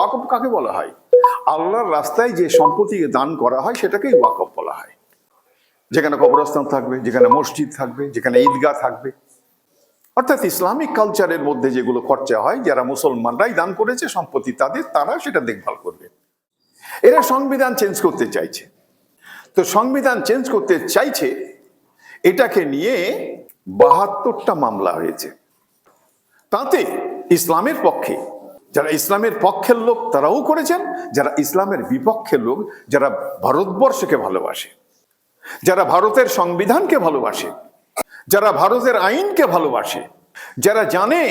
ওয়াকফ কাকে বলা হয়? আল্লাহর রাস্তায় যে সম্পত্তিকে দান করা হয়, সেটাকেই ওয়াকফ বলা হয়। যেখানে কবরস্থান থাকবে, যেখানে মসজিদ থাকবে, যেখানে ঈদগাহ থাকবে। অর্থাৎ ইসলামিক কালচারের মধ্যে যেগুলো খরচা হয়, যারা মুসলমানরাই দান করেছে সম্পত্তি তাদের, তারা সেটা দেখভাল করবে। এরা সংবিধান চেঞ্জ করতে চাইছে। তো সংবিধান চেঞ্জ করতে চাইছে, এটাকে নিয়ে বাহাত্তরটা মামলা হয়েছে। তাতে ইসলামের পক্ষে যারা ইসলামের পক্ষের লোক, তারাও করেছেন। যারা ইসলামের বিপক্ষের লোক, যারা ভারতবর্ষকে ভালোবাসে। যারা ভারতের সংবিধানকে ভালোবাসে। যারা ভারতের আইনকে ভালোবাসে। যারা জানে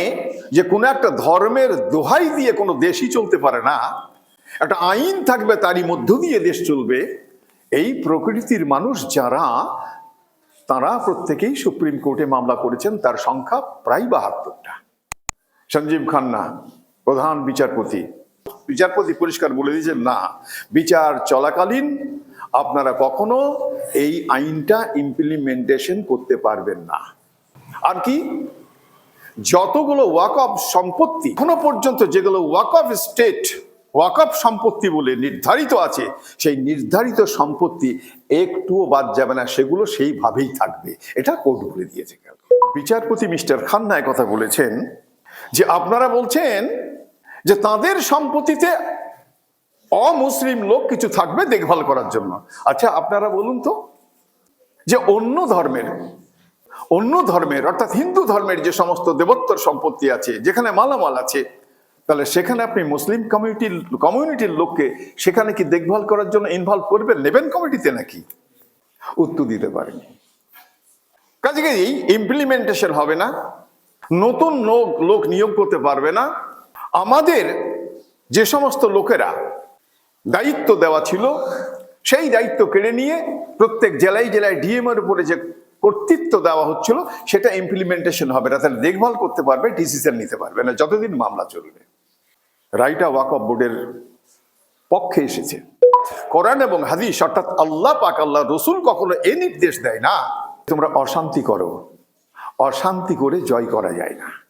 যে কোনো একটা ধর্মের দোহাই দিয়ে কোনো দেশই চলতে পারে না, একটা আইন থাকবে, তারই মধ্য দিয়ে দেশ চলবে। এই প্রকৃতির মানুষ যারা, তারা প্রত্যেকেই সুপ্রিম কোর্টে মামলা করেছেন, তার সংখ্যা প্রায় বাহাত্তরটা। সঞ্জীব খান্না প্রধান বিচারপতি। বিচারপতি পরিষ্কার বলে দিয়েছেন, না, বিচার চলাকালীন আপনারা কখনো এই আইনটা ইমপ্লিমেন্টেশন করতে পারবেন না। আর কি? যতগুলো ওয়াক অফ সম্পত্তি, এখনও পর্যন্ত যেগুলো ওয়াক অফ স্টেট ওয়াক অফ সম্পত্তি বলে নির্ধারিত আছে, সেই নির্ধারিত সম্পত্তি একটুও বাদ যাবে না, সেগুলো সেইভাবেই থাকবে। এটা কোর্ট বলে দিয়েছে। বিচারপতি মিস্টার খান্না কথা বলেছেন যে, আপনারা বলছেন যে তাদের সম্পত্তিতে অমুসলিম লোক কিছু থাকবে দেখভাল করার জন্য। আচ্ছা আপনারা বলুন তো, যে অন্য ধর্মের অন্য ধর্মের, অর্থাৎ হিন্দু ধর্মের যে সমস্ত দেবত্বর সম্পত্তি আছে, যেখানে মালামাল আছে, তাহলে সেখানে আপনি মুসলিম কমিউনিটির কমিউনিটির লোককে সেখানে কি দেখভাল করার জন্য ইনভলভ করবেন? নেবেন কমিটিতে নাকি? উত্তর দিতে পারেনি। কাজে কাজেই ইমপ্লিমেন্টেশন হবে না। নতুন লোক লোক নিয়োগ করতে পারবে না। আমাদের যে সমস্ত লোকেরা দায়িত্ব দেওয়া ছিল, সেই দায়িত্ব কেড়ে নিয়ে প্রত্যেক জেলায় জেলায় ডিএম এর উপরে যে কর্তৃত্ব দেওয়া হচ্ছিল, সেটা ইমপ্লিমেন্টেশন হবে না। তাহলে দেখভাল করতে পারবে ডিসিশন নিতে পারবে না। যতদিন মামলা চলবে। রাইটা ওয়াকফ বোর্ডের পক্ষে এসেছে। কোরআন এবং হাদিস, অর্থাৎ আল্লাহ পাক, আল্লাহ রসুল কখনো এ নির্দেশ দেয় না, তোমরা অশান্তি করো। অশান্তি করে জয় করা যায় না।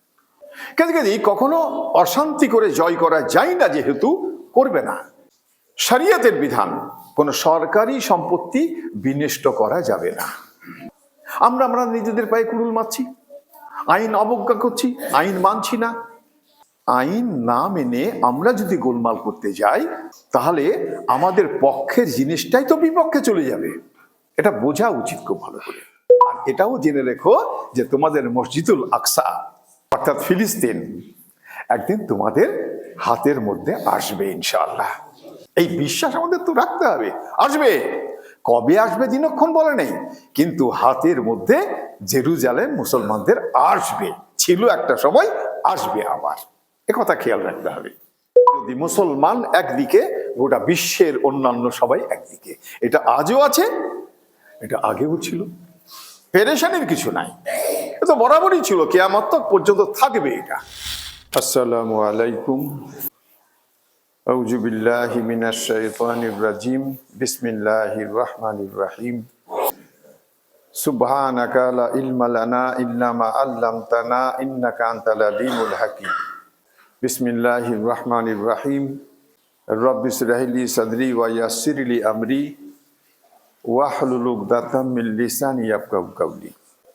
কাজে কাজে কখনো অশান্তি করে জয় করা যায় না যেহেতু করবে না। শরিয়তের বিধান, কোনো সরকারি সম্পত্তি বিনষ্ট করা যাবে না। আমরা আমরা নিজেদের পায়ে কুড়ুল মারছি, আইন অবজ্ঞা করছি, আইন মানছি না। আইন না মেনে আমরা যদি গোলমাল করতে যাই, তাহলে আমাদের পক্ষের জিনিসটাই তো বিপক্ষে চলে যাবে। এটা বোঝা উচিত খুব ভালো করে। আর এটাও জেনে রেখো যে তোমাদের মসজিদুল আকসা অর্থাৎ ফিলিস্তিন একদিন তোমাদের হাতের মধ্যে আসবে ইনশাল্লাহ এই বিশ্বাস আমাদের তো রাখতে হবে। আসবে। কবে আসবে দিনক্ষণ বলে নেই। কিন্তু হাতের মধ্যে জেরুজালেম মুসলমানদের আসবে। ছিল একটা সময়, আসবে আবার। কথা খেয়াল রাখতে হবে। যদি মুসলমান একদিকে, গোটা বিশ্বের অন্যান্য সবাই একদিকে। এটা আজও আছে, এটা আগেও ছিল। পেরেশানির কিছু নাই। তো বরাবরই ছিল, কেয়ামত্তক পর্যন্ত থাকবে এটা। আসসালামু আলাইকুম। আউজুবিল্লাহি মিনাশ শাইতানির রাজিম। বিসমিল্লাহির রহমানির রহিম। সুবহানাকা লা ইলমা লানা ইল্লা মা আল্লামতানা ইন্নাকা আনতাল আলিমুল হাকিম। বিসমিল্লাহির রহমানির রহিম। রব্বি ইসরাহিলি সাদরি ওয়া ইয়াসসিরলি আমরি। ওয়াহলুল উকদাতাম মিন লিসানি ইয়াফকাহু কাওলি।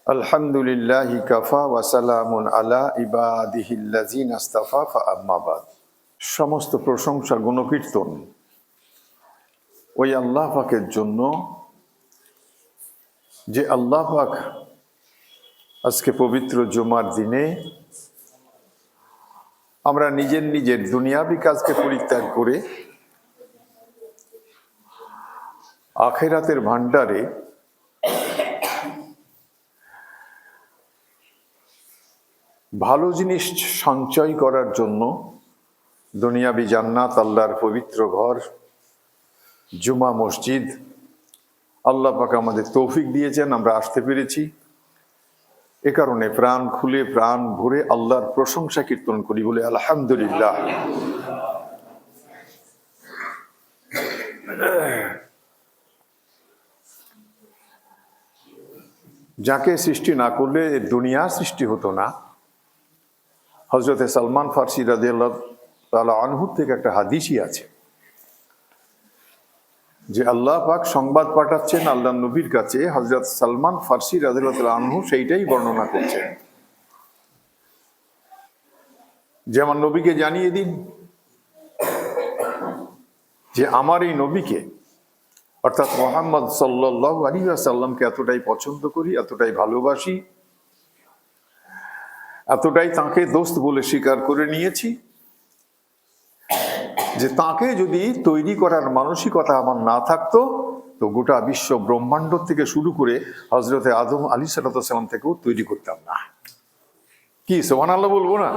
আলহামদুলিল্লাহ কাফা ওয়াসালামুন আলা ইবাদিহিল্লাজিন আস্তাফা, ফা আম্মাবাদ সমস্ত প্রশংসা গুণকীর্তন ওই আল্লাহ পাকের জন্য যে আল্লাহ পাক আজকে পবিত্র জমার দিনে আমরা নিজের নিজের দুনিয়াবি কাজকে পরিত্যাগ করে আখেরাতের ভাণ্ডারে ভালো জিনিস সঞ্চয় করার জন্য দুনিয়াবি জান্নাত, আল্লাহর পবিত্র ঘর, জুমা মসজিদ, আল্লাহ পাক আমাদের তৌফিক দিয়েছেন, আমরা আসতে পেরেছি। এ কারণে প্রাণ খুলে, প্রাণ ভরে আল্লাহর প্রশংসা কীর্তন করি বলে আলহামদুলিল্লাহ। যাকে সৃষ্টি না করলে দুনিয়া সৃষ্টি হতো না। হজরতে সালমান ফার্সি তাহলে আনহুর থেকে একটা হাদিসই আছে যে আল্লাহ পাক সংবাদ পাঠাচ্ছেন আল্লাহ নবীর কাছে হজরত সালমান ফার্সি রাজিল্লাহ আনহু সেইটাই বর্ণনা করছেন। যে আমার নবীকে জানিয়ে দিন, যে আমার এই নবীকে, অর্থাৎ মোহাম্মদ সাল্লাহ আলী সাল্লামকে এতটাই পছন্দ করি, এতটাই ভালোবাসি এতটাই তাকে দোস্ত বলে স্বীকার করে নিয়েছি যে তাকে যদি তৈরি করার মানসিকতা আমার না থাকতো, তো গোটা বিশ্ব ব্রহ্মাণ্ড থেকে শুরু করে হজরতে আদম আলী সালাম থেকেও তৈরি করতাম না। কি সোমান আল্লাহ বলব না?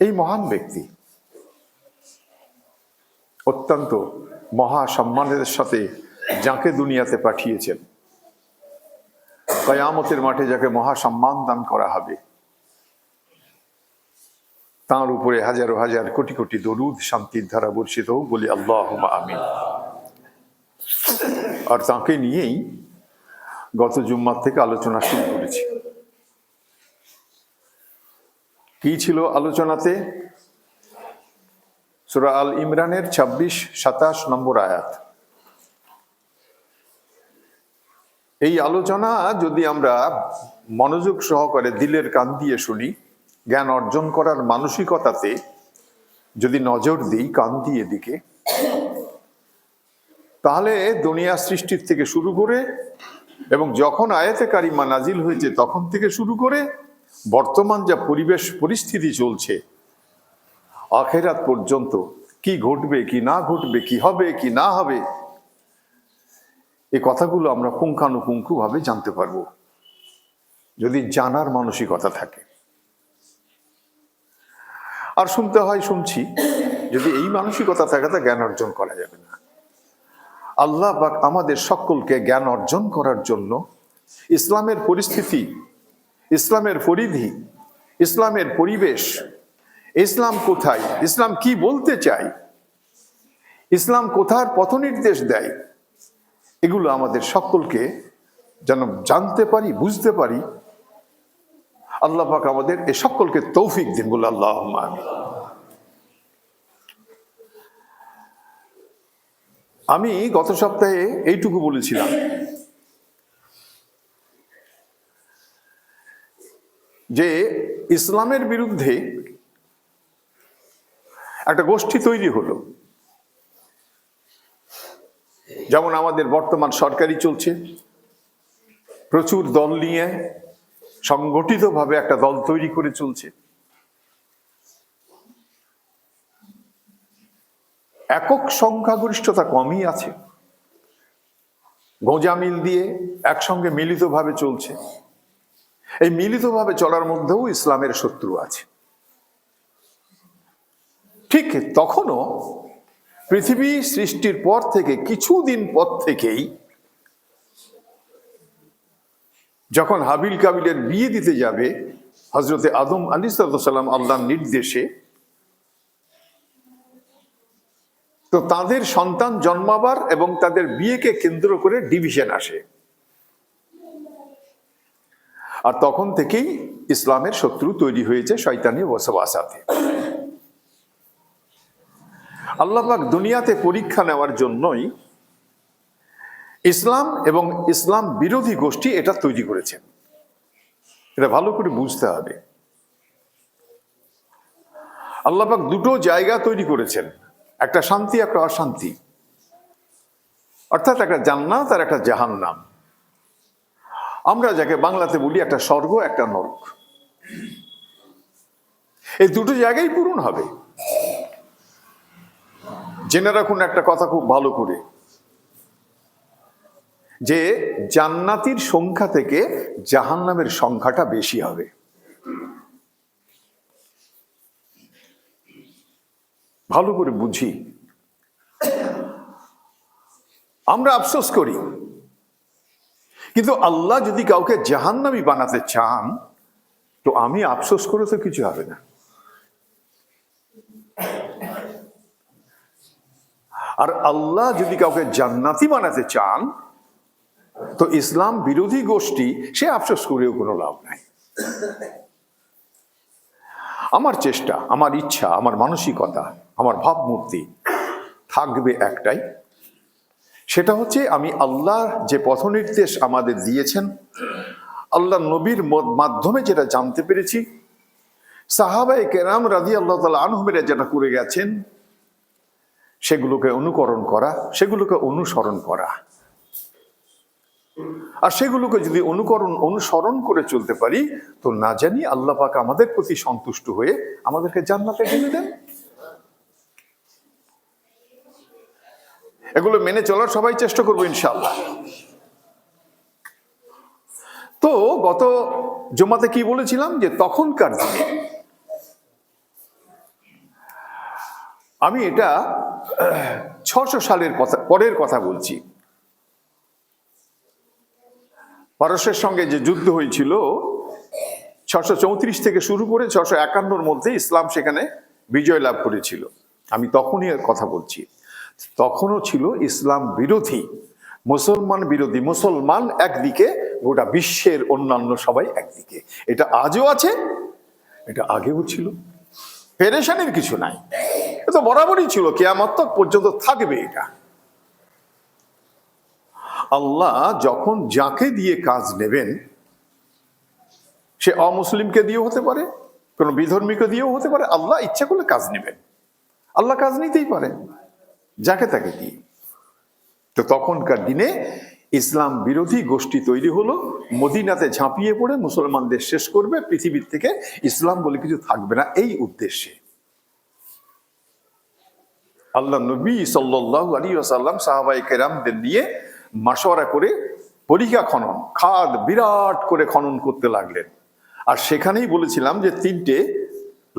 এই মহান ব্যক্তি অত্যন্ত মহা সম্মানের সাথে যাকে দুনিয়াতে পাঠিয়েছেন কয়ামতের মাঠে যাকে মহা সম্মান দান করা হবে, তাঁর উপরে হাজারো হাজার কোটি কোটি দরুদ শান্তির ধারা বর্ষিত হোক বলি আল্লাহ আমিন। আর তাকে নিয়েই গত জুম্মার থেকে আলোচনা শুরু করেছি। কি ছিল আলোচনাতে? সুরা আল ইমরানের ২৬ সাতাশ নম্বর আয়াত। এই আলোচনা যদি আমরা মনোযোগ সহকারে দিলের কান দিয়ে শুনি, জ্ঞান অর্জন করার মানসিকতাতে যদি নজর দিই কান দিয়ে দিকে, তাহলে দুনিয়া সৃষ্টির থেকে শুরু করে এবং যখন আয়াতে কারিমা নাজিল হয়েছে তখন থেকে শুরু করে বর্তমান যা পরিবেশ পরিস্থিতি চলছে, আখেরাত পর্যন্ত কি ঘটবে, কি না ঘটবে, কি হবে, কি না হবে এই কথাগুলো আমরা পুঙ্খানুপুঙ্খভাবে জানতে পারব। যদি জানার মানসিকতা থাকে। আর শুনতে হয় শুনছি, যদি এই মানসিকতা থাকে, তা জ্ঞান অর্জন করা যাবে না। আল্লাহ পাক আমাদের সকলকে জ্ঞান অর্জন করার জন্য ইসলামের পরিস্থিতি, ইসলামের পরিধি, ইসলামের পরিবেশ, ইসলাম কোথায়, ইসলাম কি বলতে চায়, ইসলাম কোথার পথনির্দেশ দেয় এগুলো আমাদের সকলকে যেন জানতে পারি, বুঝতে পারি। আল্লাহ পাক আমাদের এ সকলকে তৌফিক দিন বলে আল্লাহ আমি আমি গত সপ্তাহে এইটুকু বলেছিলাম। যে ইসলামের বিরুদ্ধে একটা গোষ্ঠী তৈরি হলো। যেমন আমাদের বর্তমান সরকারি চলছে, প্রচুর দল নিয়ে সংগঠিতভাবে একটা দল তৈরি করে চলছে। একক সংখ্যাগরিষ্ঠতা কমই আছে। গোজামিল দিয়ে একসঙ্গে মিলিতভাবে চলছে। এই মিলিতভাবে চলার মধ্যেও ইসলামের শত্রু আছে। ঠিক তখনও পৃথিবী সৃষ্টির পর থেকে কিছুদিন পর থেকেই যখন হাবিল কাবিলের বিয়ে দিতে যাবে হজরতে আদম আলী সাল্লাম আল্লাহর নির্দেশে, তো তাদের সন্তান জন্মাবার এবং তাদের বিয়েকে কেন্দ্র করে ডিভিশন আসে। আর তখন থেকেই ইসলামের শত্রু তৈরি হয়েছে শয়তানি বসবাসাতে আল্লাহবাক দুনিয়াতে পরীক্ষা নেওয়ার জন্যই ইসলাম এবং ইসলাম বিরোধী গোষ্ঠী এটা তৈরি করেছেন। এটা ভালো করে বুঝতে হবে। আল্লাপাক দুটো জায়গা তৈরি করেছেন, একটা শান্তি, একটা অশান্তি। অর্থাৎ একটা জান্নাত আর একটা জাহান্নাম। আমরা যাকে বাংলাতে বলি একটা স্বর্গ, একটা নরক। এই দুটো জায়গায় পূরণ হবে। জেনে রাখুন একটা কথা খুব ভালো করে। যে জান্নাতির সংখ্যা থেকে জাহান্নামের সংখ্যাটা বেশি হবে। ভালো করে বুঝি। আমরা আফসোস করি। কিন্তু আল্লাহ যদি কাউকে জাহান্নামি বানাতে চান, তো আমি আফসোস করে তো কিছু হবে না। আর আল্লাহ যদি কাউকে জান্নাতি বানাতে চান, তো ইসলাম বিরোধী গোষ্ঠী, সে আফসোস করেও কোনো লাভ নাই। আমার চেষ্টা, আমার ইচ্ছা, আমার মানসিকতা, আমার ভাবমূর্তি থাকবে একটাই। সেটা হচ্ছে আমি আল্লাহর যে পথনির্দেশ আমাদের দিয়েছেন, আল্লাহ নবীর মাধ্যমে যেটা জানতে পেরেছি সাহাবাই কেরাম রাজি আল্লাহ তালা আনহমেরা যেটা করে গেছেন সেগুলোকে অনুকরণ করা, সেগুলোকে অনুসরণ করা। আর সেগুলোকে যদি অনুকরণ, অনুসরণ করে চলতে পারি, তো না জানি আল্লাহ পাক আমাদের প্রতি সন্তুষ্ট হয়ে আমাদেরকে জান্নাতে ঢেলে দেন। এগুলো মেনে চলার সবাই চেষ্টা করব ইনশাল্লাহ তো গত জমাতে কি বলেছিলাম? যে তখনকার দিনে আমি এটা ছশো সালের কথা, পরের কথা বলছি। পারস্যের সঙ্গে যে যুদ্ধ হয়েছিল, ছশো চৌত্রিশ থেকে শুরু করে ছশো একান্নর মধ্যে ইসলাম সেখানে বিজয় লাভ করেছিল। আমি তখনই কথা বলছি। তখনও ছিল ইসলাম বিরোধী, মুসলমান বিরোধী, মুসলমান একদিকে, গোটা বিশ্বের অন্যান্য সবাই একদিকে। এটা আজও আছে, এটা আগেও ছিল। পেরেশানির কিছু নাই। তো বরাবরই ছিল, কেয়ামত পর্যন্ত থাকবে এটা। আল্লাহ যখন যাকে দিয়ে কাজ নেবেন, সে অমুসলিমকে দিয়েও হতে পারে, কোনো বিধর্মীকে দিয়েও হতে পারে, আল্লাহ ইচ্ছা করলে কাজ নেবেন। আল্লাহ কাজ নিতেই পারে, যাকে তাকে দিয়ে। তো তখনকার দিনে ইসলাম বিরোধী গোষ্ঠী তৈরি হলো, মদিনাতে ঝাঁপিয়ে পড়ে মুসলমানদের শেষ করবে, পৃথিবীর থেকে ইসলাম বলে কিছু থাকবে না, এই উদ্দেশ্যে। আল্লাহ নবী সাল্লাহ আলী আসাল্লাম সাহাবাই কেরামদের নিয়ে মাসোয়ারা করে পরীক্ষা খনন, খাদ বিরাট করে খনন করতে লাগলেন। আর সেখানেই বলেছিলাম যে তিনটে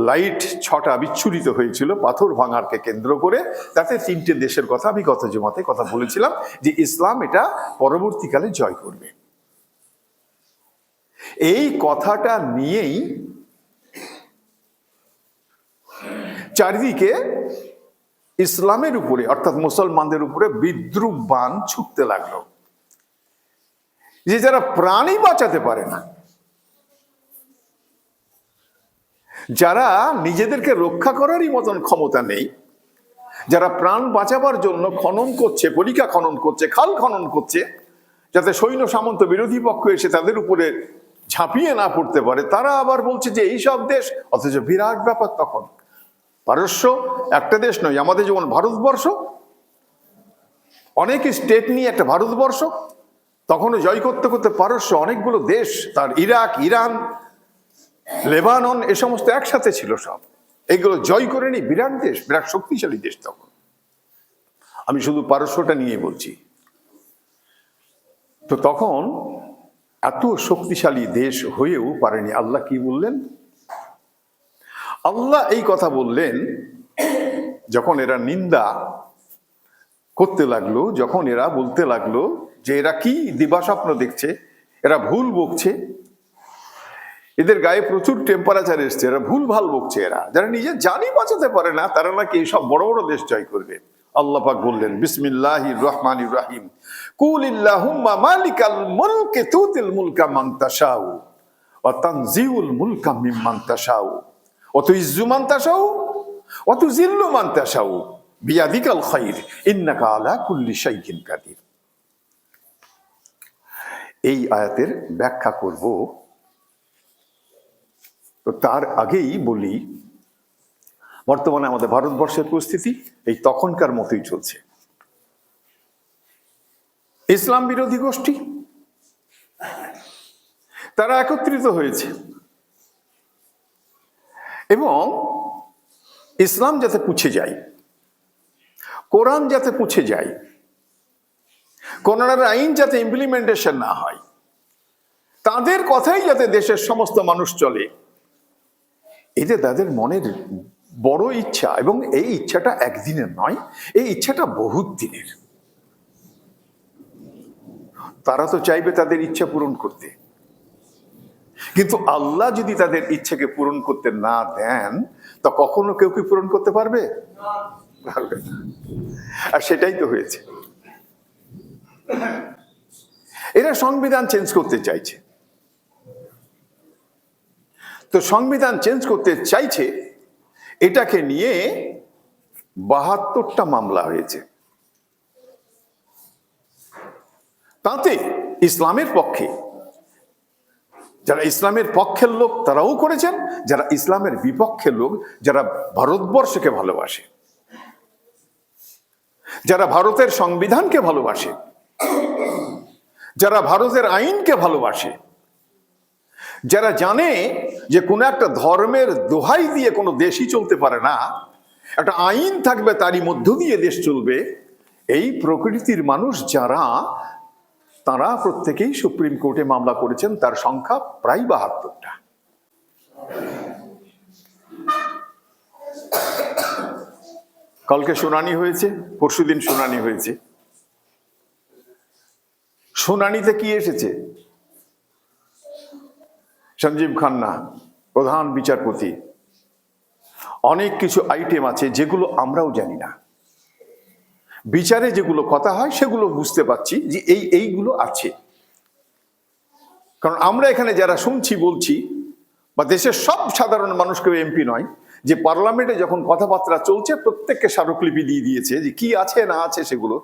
লাইট ছটা বিচ্ছুরিত হয়েছিল, পাথর ভাঙারকে কেন্দ্র করে। তাতে তিনটে দেশের কথা আমি গত জমাতে কথা বলেছিলাম যে ইসলাম এটা পরবর্তীকালে জয় করবে। এই কথাটা নিয়েই চারিদিকে ইসলামের উপরে, অর্থাৎ মুসলমানদের উপরে বিদ্রুপ বান ছুটতে লাগল। যে যারা প্রাণই বাঁচাতে পারে না, যারা নিজেদেরকে রক্ষা করারই মতন ক্ষমতা নেই, যারা প্রাণ বাঁচাবার জন্য খনন করছে পরীক্ষা খনন করছে, খাল খনন করছে, যাতে সৈন্য সামন্ত বিরোধী পক্ষ এসে তাদের উপরে ঝাঁপিয়ে না পড়তে পারে, তারা আবার বলছে যে এই সব দেশ, অথচ বিরাট ব্যাপার তখন। পারস্য একটা দেশ নয়, আমাদের যেমন ভারতবর্ষ, অনেক স্টেট নিয়ে একটা ভারতবর্ষ, তখনও জয় করতে করতে পারস্য অনেকগুলো দেশ, তার ইরাক, ইরান, লেবানন, এ সমস্ত একসাথে ছিল সব। এগুলো জয় করে নি বিরাট দেশ, বিরাট শক্তিশালী দেশ তখন। আমি শুধু পারস্যটা নিয়ে বলছি। তো তখন এত শক্তিশালী দেশ হয়েও পারেনি। আল্লাহ কি বললেন? আল্লাহ এই কথা বললেন, যখন এরা নিন্দা করতে লাগল, যখন এরা বলতে লাগল যে এরা কি দিবাস্বপ্ন দেখছে, এরা ভুল বকছে, এদের গায়ে প্রচুর টেম্পারেচার এসছে, এরা ভুল ভালো বকছে এরা। যারা নিজে জানি বাঁচাতে পারে না, তারা নাকি এইসব বড় বড় দেশ জয় করবে। আল্লাহ পাক বললেন বিসমিল্লাহ রহমান রাহিম। কুল ইল্লাহুম্মা মালিকাল মুলকে তুতিল মুলকা মান তাশাউ, ওয়া তানজিউল মুলকা মিম্মান তাশাউ। ওয়া তুইজ্জু মান তাশাউ ওয়া তুজিল্লু মান তাশাউ, বিয়াদিকাল খাইর, ইন্নাকা আলা কুল্লি শাইইন কাদির। এই আয়াতের ব্যাখ্যা করব। তো তার আগেই বলি, বর্তমানে আমাদের ভারতবর্ষের পরিস্থিতি এই তখনকার মতোই চলছে। ইসলাম বিরোধী গোষ্ঠী, তারা একত্রিত হয়েছে। এবং ইসলাম যাতে পুছে যায়, কোরআন যাতে পুছে যায়, কোরআনের আইন যাতে ইমপ্লিমেন্টেশন না হয়, তাদের কথাই যাতে দেশের সমস্ত মানুষ চলে, এতে তাদের মনের বড় ইচ্ছা এবং এই ইচ্ছাটা একদিনের নয়, এই ইচ্ছাটা বহুত দিনের। তারা তো চাইবে তাদের ইচ্ছা পূরণ করতে। কিন্তু আল্লাহ যদি তাদের ইচ্ছেকে পূরণ করতে না দেন, তা কখনো কেউ কি পূরণ করতে পারবে? পারবে আর সেটাই তো হয়েছে। এরা সংবিধান চেঞ্জ করতে চাইছে। তো সংবিধান চেঞ্জ করতে চাইছে, এটাকে নিয়ে বাহাত্তরটা মামলা হয়েছে। তাতে ইসলামের পক্ষে যারা ইসলামের পক্ষের লোক, তারাও করেছেন। যারা ইসলামের বিপক্ষের লোক, যারা ভারতবর্ষকে ভালোবাসে। যারা ভারতের সংবিধানকে ভালোবাসে। যারা ভারতের আইনকে ভালোবাসে। যারা জানে যে কোনো একটা ধর্মের দোহাই দিয়ে কোনো দেশই চলতে পারে না, একটা আইন থাকবে, তারই মধ্য দিয়ে দেশ চলবে। এই প্রকৃতির মানুষ যারা তারা প্রত্যেকেই সুপ্রিম কোর্টে মামলা করেছেন, তার সংখ্যা প্রায় বাহাত্তরটা। কালকে শুনানি হয়েছে, পরশুদিন শুনানি হয়েছে। শুনানিতে কি এসেছে? সঞ্জীব খান্না, প্রধান বিচারপতি। অনেক কিছু আইটেম আছে যেগুলো আমরাও জানি না। বিচারে যেগুলো কথা হয়, সেগুলো বুঝতে পারছি যে এই, এইগুলো আছে। কারণ আমরা এখানে যারা শুনছি, বলছি, বা দেশের সব সাধারণ মানুষ কেউ এমপি নয়, যে পার্লামেন্টে যখন কথাবার্তা চলছে, প্রত্যেককে স্মারকলিপি দিয়ে দিয়েছে যে কি আছে, না আছে সেগুলো,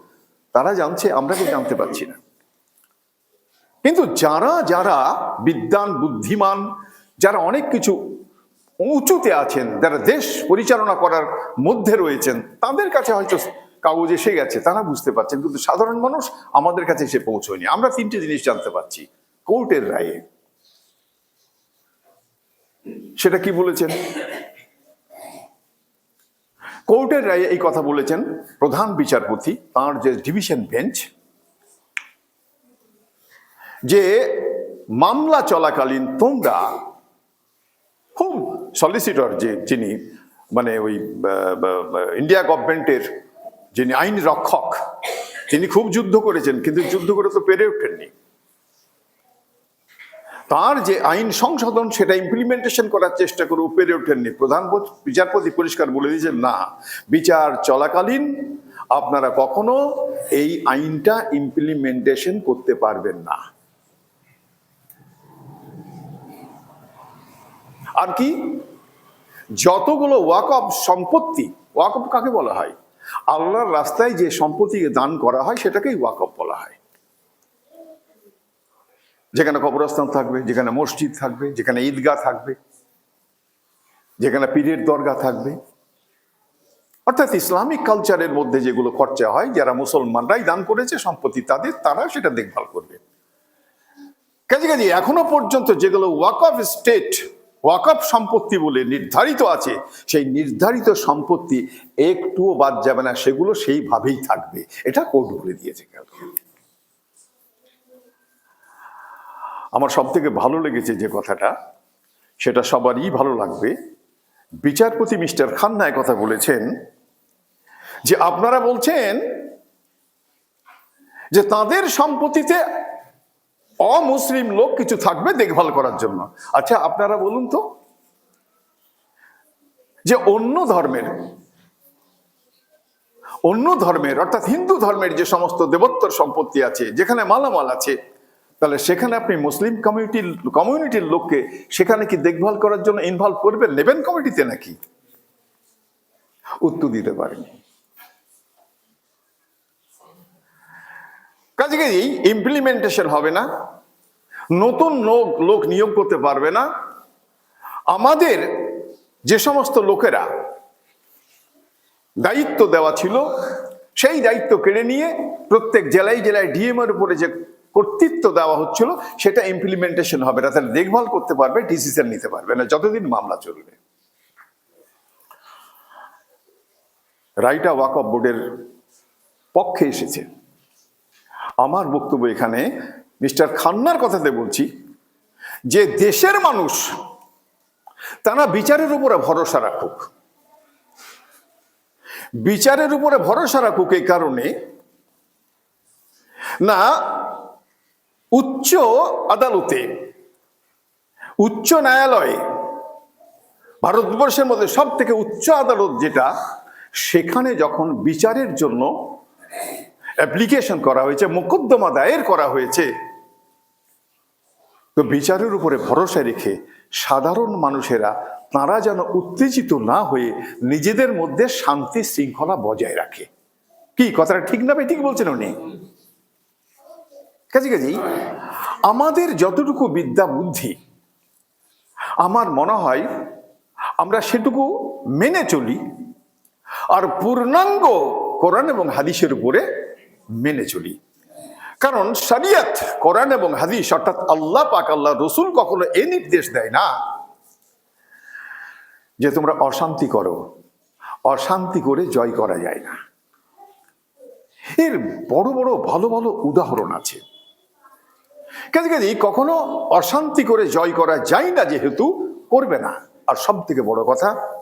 তারা জানছে, আমরা কেউ জানতে পারছি না। কিন্তু যারা যারা বিদ্যান বুদ্ধিমান, যারা অনেক কিছু উঁচুতে আছেন, যারা দেশ পরিচালনা করার মধ্যে রয়েছেন, তাদের কাছে হয়তো কাগজ এসে গেছে, তারা বুঝতে পারছেন, কিন্তু সাধারণ মানুষ আমাদের কাছে এসে পৌঁছয়নি। আমরা তিনটে জিনিস জানতে পারছি, কোর্টের রায়ে। সেটা কি বলেছেন? কোর্টের রায়ে এই কথা বলেছেন প্রধান বিচারপতি, তার যে ডিভিশন বেঞ্চ, যে মামলা চলাকালীন তোমরা খুব সলিসিটর যে যিনি মানে ওই ইন্ডিয়া গভর্নমেন্টের যিনি আইন রক্ষক, তিনি খুব যুদ্ধ করেছেন, কিন্তু যুদ্ধ করে তো পেরে ওঠেননি। তার যে আইন সংশোধন, সেটা ইমপ্লিমেন্টেশন করার চেষ্টা করে পেরে ওঠেননি। প্রধান বিচারপতি পরিষ্কার বলে দিয়েছেন, না, বিচার চলাকালীন আপনারা কখনো এই আইনটা ইমপ্লিমেন্টেশন করতে পারবেন না। আর কি? যতগুলো ওয়াকফ সম্পত্তি, ওয়াকফ কাকে বলা হয়? আল্লাহর রাস্তায় যে সম্পত্তিকে দান করা হয়, সেটাকেই ওয়াকফ বলা হয়। যেখানে কবরস্থান থাকবে, যেখানে মসজিদ থাকবে, যেখানে ঈদগাহ থাকবে, যেখানে পীরের দরগা থাকবে। অর্থাৎ ইসলামিক কালচারের মধ্যে যেগুলো খরচা হয়, যারা মুসলমানরাই দান করেছে সম্পত্তি তাদের তারা সেটা দেখভাল করবে। কাজে কাজে এখনও পর্যন্ত যেগুলো ওয়াক অফ স্টেট ওয়াকফ সম্পত্তি বলে নির্ধারিত আছে, সেই নির্ধারিত সম্পত্তি একটুও বাদ যাবে না, সেগুলো সেইভাবেই থাকবে। এটা কোর্ট বলে দিয়েছে আমার সব থেকে ভালো লেগেছে যে কথাটা, সেটা সবারই ভালো লাগবে। বিচারপতি মিস্টার খান্না কথা বলেছেন যে, আপনারা বলছেন যে, তাদের সম্পত্তিতে অমুসলিম লোক কিছু থাকবে দেখভাল করার জন্য। আচ্ছা আপনারা বলুন তো যে অন্য ধর্মের অন্য ধর্মের, অর্থাৎ হিন্দু ধর্মের যে সমস্ত দেবত্বর সম্পত্তি আছে, যেখানে মালামাল আছে, তাহলে সেখানে আপনি মুসলিম কমিউনিটির কমিউনিটির লোককে সেখানে কি দেখভাল করার জন্য ইনভলভ করবেন? নেবেন কমিটিতে নাকি? উত্তর দিতে পারেনি কাজে কাজেই ইমপ্লিমেন্টেশন হবে না? নতুন লোক লোক নিয়োগ করতে পারবে না। আমাদের যে সমস্ত লোকেরা দায়িত্ব দেওয়া ছিল, সেই দায়িত্ব কেড়ে নিয়ে প্রত্যেক জেলায় জেলায় ডিএম এর উপরে যে কর্তৃত্ব দেওয়া হচ্ছিল, সেটা ইমপ্লিমেন্টেশন হবে না। তাহলে দেখভাল করতে পারবে ডিসিশন নিতে পারবে না। যতদিন মামলা চলবে। রাইটা ওয়াকফ বোর্ডের পক্ষে এসেছে। আমার বক্তব্য এখানে মিস্টার খান্নার কথাতে বলছি, যে দেশের মানুষ তারা বিচারের উপরে ভরসা রাখুক। বিচারের উপরে ভরসা রাখুক এই কারণে না, উচ্চ আদালতে, উচ্চ ন্যায়ালয়ে ভারতবর্ষের মধ্যে সব থেকে উচ্চ আদালত যেটা, সেখানে যখন বিচারের জন্য অ্যাপ্লিকেশন করা হয়েছে, মোকদ্দমা দায়ের করা হয়েছে। তো বিচারের উপরে ভরসা রেখে সাধারণ মানুষেরা, তারা যেন উত্তেজিত না হয়ে নিজেদের মধ্যে শান্তি শৃঙ্খলা বজায় রাখে। কি, কথাটা ঠিক না ভাই? ঠিক বলছেন উনি? কাজে কাজেই আমাদের যতটুকু বিদ্যা বুদ্ধি, আমার মনে হয় আমরা সেটুকু মেনে চলি, আর পূর্ণাঙ্গ কোরআন এবং হাদিসের উপরে মেনে চলি। কারণ শরিয়ত, কোরআন এবং হাদিস, অর্থাৎ আল্লাহ পাক, আল্লাহ রসুল কখনো এ নির্দেশ দেয় না যে তোমরা অশান্তি করো। অশান্তি করে জয় করা যায় না। এর বড় বড়, ভালো ভালো উদাহরণ আছে। কাজে কাজে কখনো অশান্তি করে জয় করা যায় না যেহেতু করবে না। আর সব থেকে বড় কথা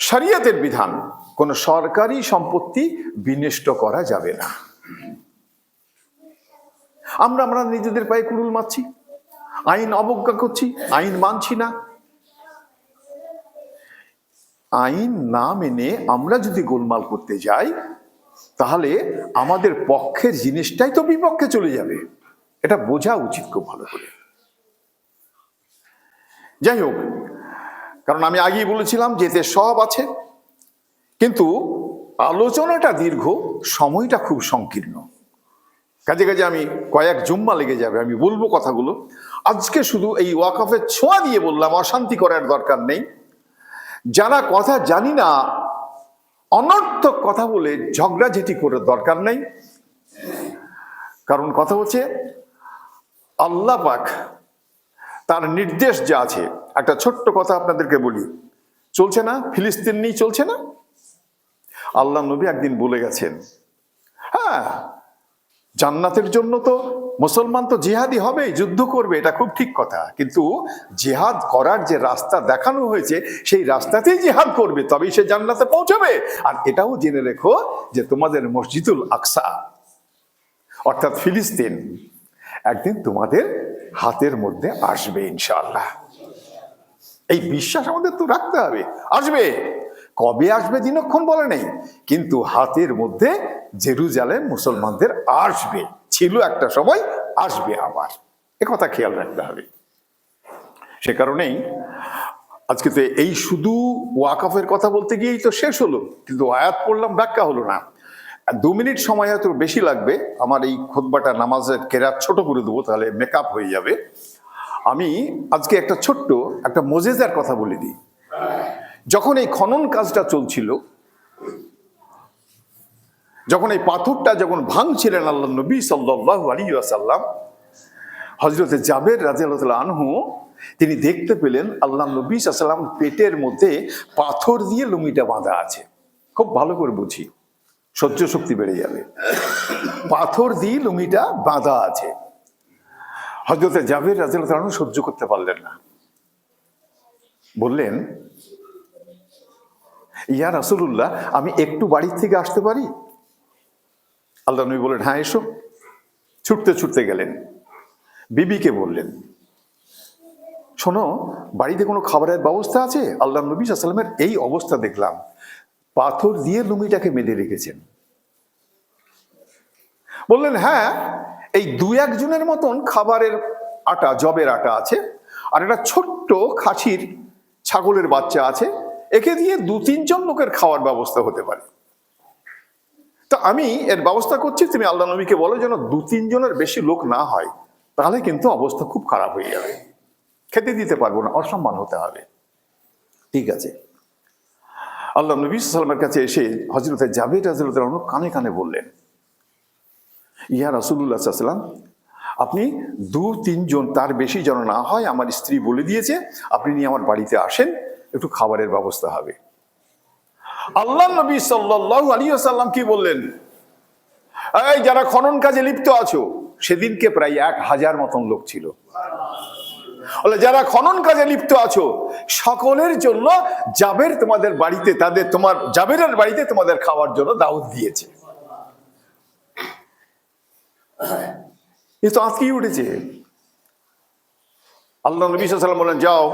শরিয়তের বিধান, কোনো সরকারি সম্পত্তি বিনষ্ট করা যাবে না। আমরা আমরা নিজেদের পায়ে কুড়ুল মারছি, আইন অবজ্ঞা করছি, আইন মানছি না। আইন না মেনে আমরা যদি গোলমাল করতে যাই, তাহলে আমাদের পক্ষের জিনিসটাই তো বিপক্ষে চলে যাবে। এটা বোঝা উচিত খুব ভালো করে। যাই হোক কারণ আমি আগেই বলেছিলাম যে এতে সব আছে। কিন্তু আলোচনাটা দীর্ঘ, সময়টা খুব সংকীর্ণ। কাজে কাজে আমি কয়েক জুম্মা লেগে যাবে, আমি বলব কথাগুলো। আজকে শুধু এই ওয়াকফের ছোঁয়া দিয়ে বললাম, অশান্তি করার দরকার নেই। যারা কথা জানি না, অনর্থক কথা বলে ঝগড়াঝেটি করার দরকার নেই। কারণ কথা হচ্ছে, আল্লাহ পাক তার নির্দেশ যা আছে একটা ছোট্ট কথা আপনাদেরকে বলি। চলছে না? ফিলিস্তিন নিয়ে চলছে না? আল্লাহ নবী একদিন বলে গেছেন হ্যাঁ জান্নাতের জন্য তো মুসলমান তো জিহাদি হবে যুদ্ধ করবে, এটা খুব ঠিক কথা। কিন্তু জিহাদ করার যে রাস্তা দেখানো হয়েছে, সেই রাস্তাতেই জিহাদ করবে, তবেই সে জান্নাতে পৌঁছবে। আর এটাও জেনে রেখো যে তোমাদের মসজিদুল আকসা, অর্থাৎ ফিলিস্তিন, একদিন তোমাদের হাতের মধ্যে আসবে ইনশাআল্লাহ। এই বিশ্বাস আমাদের তো রাখতে হবে। আসবে। কবে আসবে দিনক্ষণ বলে নেই। কিন্তু হাতের মধ্যে জেরুজালেম মুসলমানদের আসবে। ছিল একটা সময়, আসবে আবার। কথা খেয়াল রাখতে হবে। সে কারণেই আজকে তো এই শুধু ওয়াকাফের কথা বলতে গিয়েই তো শেষ হলো। কিন্তু আয়াত পড়লাম, ব্যাখ্যা হলো না। দু মিনিট সময় হয়তো বেশি লাগবে। আমার এই খোদবাটা, নামাজের কেরাত ছোট করে দেবো, তাহলে মেকআপ হয়ে যাবে। আমি আজকে একটা ছোট্ট একটা মোজেজার কথা বলে দিই। যখন এই খনন কাজটা চলছিল, যখন এই পাথরটা যখন ভাঙছিলেন আল্লাহ নবী সাল্লাহ আলী আসাল্লাম হজরতে জাবের রাজিয়াল আনহু, তিনি দেখতে পেলেন আল্লাহ নবী সাল্লাম পেটের মধ্যে পাথর দিয়ে লুঙ্গিটা বাঁধা আছে। খুব ভালো করে বুঝি, সহ্য শক্তি বেড়ে যাবে। পাথর দিয়ে লুঙ্গিটা বাঁধা আছে। হজরতে জাবের রাজিয়াল আনহু সহ্য করতে পারলেন না। বললেন, ইয়া রাসুল্লাহ আমি একটু বাড়ির থেকে আসতে পারি? আল্লাহ নবী বললেন হ্যাঁ এসো। ছুটতে ছুটতে গেলেন। বিবিকে বললেন, শোনো, বাড়িতে কোনো খাবারের ব্যবস্থা আছে? আল্লাহ নবী সাল্লামের এই অবস্থা দেখলাম। পাথর দিয়ে লুঙ্গিটাকে বেঁধে রেখেছেন। বললেন হ্যাঁ। এই দু একজনের মতন খাবারের আটা জবের আটা আছে আর একটা ছোট্ট খাসির ছাগলের বাচ্চা আছে। একে দিয়ে দু তিনজন লোকের খাওয়ার ব্যবস্থা হতে পারে। তো আমি এর ব্যবস্থা করছি, তুমি আল্লাহ নবীকে বলো যেন দু তিনজনের বেশি লোক না হয়, তাহলে কিন্তু অবস্থা খুব খারাপ হয়ে যাবে। খেতে দিতে পারব না, অসম্মান হতে হবে। ঠিক আছে। আল্লাহ নবী সাল্লামের কাছে এসে হজরতে জাভেদ রাজরত কানে কানে বললেন ইয়া রসুল্লাহ সাল্লাম আপনি দু, তিনজন, তার বেশি যেন না হয়, আমার স্ত্রী বলে দিয়েছে, আপনি নিয়ে আমার বাড়িতে আসেন, একটু খাবারের ব্যবস্থা হবে। আল্লাহ নবী সাল্লাহ আলী সাল্লাম কি বললেন? এই যারা খনন কাজে লিপ্ত আছো, সেদিনকে প্রায় এক হাজার মতন লোক ছিল। যারা খনন কাজে লিপ্ত আছো, সকলের জন্য জাবের তোমাদের বাড়িতে, তাদের তোমার, জাবেরের বাড়িতে তোমাদের খাওয়ার জন্য দাওয়াত দিয়েছে। এ তো আজকেই উঠেছে। আল্লাহ নবী সাল্লাম বলেন, যাও,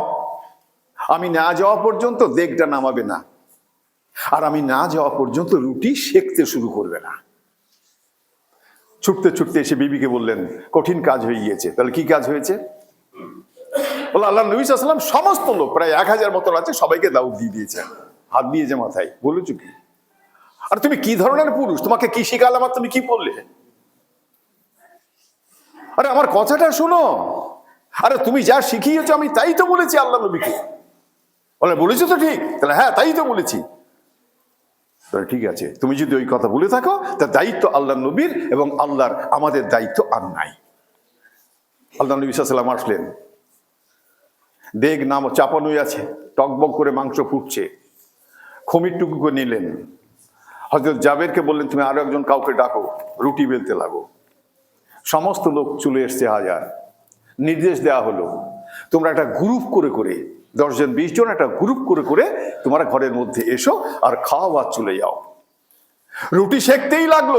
আমি না যাওয়া পর্যন্ত দেগটা নামাবে না। আর আমি না যাওয়া পর্যন্ত রুটি সেকতে শুরু করবে না। ছুটতে ছুটতে এসে বিবিকে বললেন, কঠিন কাজ হয়ে গিয়েছে। তাহলে কি কাজ হয়েছে? বলে আল্লাহ নবী সাল্লাম সমস্ত লোক, প্রায় এক হাজার মতন আছে, সবাইকে দাউদ দিয়ে দিয়েছে। হাত দিয়েছে মাথায়। বলেছ কি? আর তুমি কি ধরনের পুরুষ? তোমাকে কি শিখালাম আর তুমি কি বললে আরে আমার কথাটা শোনো। আরে তুমি যা শিখিয়েছো আমি তাই তো বলেছি আল্লাহ নবীকে। বলে, বলেছ তো ঠিক? তাহলে হ্যাঁ তাই তো বলেছি। ঠিক আছে, তুমি যদি ওই কথা বলে থাকো, তা দায়িত্ব আল্লাহ নবীর এবং আল্লাহর, আমাদের দায়িত্ব আর নাই। আল্লাহ নবী সাল্লাম আসলেন। দেগ নাম চাপানোই আছে, টকবক করে মাংস ফুটছে। খমির টুকু নিলেন। হজরত জাবেরকে বললেন, তুমি আরও একজন কাউকে ডাকো, রুটি বেলতে লাগো। সমস্ত লোক চলে এসছে হাজার। নির্দেশ দেওয়া হলো, তোমরা একটা গ্রুপ করে করে, দশজন, বিশ জন একটা গ্রুপ করে করে তোমরা ঘরের মধ্যে এসো আর খাওয়া আর চলে যাও। রুটি সেকতেই লাগল,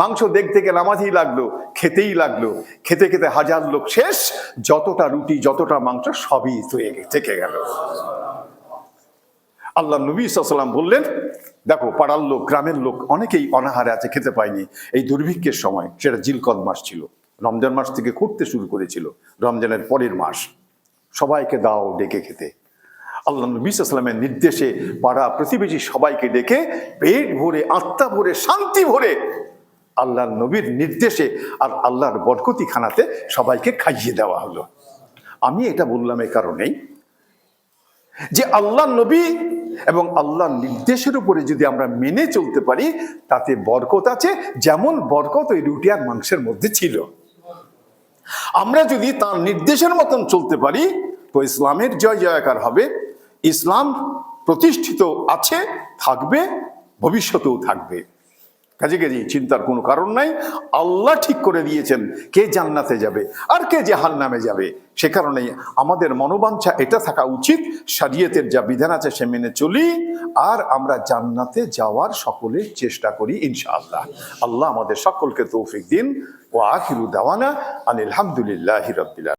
মাংস দেখ থেকে নামাজেই লাগল, খেতেই লাগল। খেতে খেতে হাজার লোক শেষ, যতটা রুটি, যতটা মাংস সবই থেকে গেল। আল্লাহ নবী সাল্লাম বললেন, দেখো, পাড়ার লোক, গ্রামের লোক অনেকেই অনাহারে আছে, খেতে পায়নি। এই দুর্ভিক্ষের সময় সেটা জিলকদ মাস ছিল। রমজান মাস থেকে খুঁড়তে শুরু করেছিল, রমজানের পরের মাস। সবাইকে দাও ডেকে খেতে। আল্লাহ নবী সাল্লামের নির্দেশে পাড়া প্রতিবেশী সবাইকে ডেকে পেট ভরে, আত্মা ভরে, শান্তি ভরে আল্লাহ নবীর নির্দেশে আর আল্লাহর বরকতি খানাতে সবাইকে খাইয়ে দেওয়া হলো। আমি এটা বললাম এই কারণেই যে আল্লাহ নবী এবং আল্লাহর নির্দেশের উপরে যদি আমরা মেনে চলতে পারি, তাতে বরকত আছে, যেমন বরকত ওই রুটি আর মাংসের মধ্যে ছিল। আমরা যদি তার নির্দেশের মতন চলতে পারি, তো ইসলামের জয় জয়কার হবে। ইসলাম প্রতিষ্ঠিত আছে, থাকবে, ভবিষ্যতেও থাকবে। কাজে কাজে চিন্তার কোনো কারণ নাই। আল্লাহ ঠিক করে দিয়েছেন কে জান্নাতে যাবে আর কে জাহান নামে যাবে। সে কারণেই আমাদের মনোবাঞ্ছা এটা থাকা উচিত, শরীয়তের যা বিধান আছে সে মেনে চলি আর আমরা জান্নাতে যাওয়ার সকলের চেষ্টা করি ইনশাআল্লাহ। আল্লাহ আমাদের সকলকে তৌফিক দিন। ও আখিরু দাওয়ানা আনিল হামদুলিল্লাহ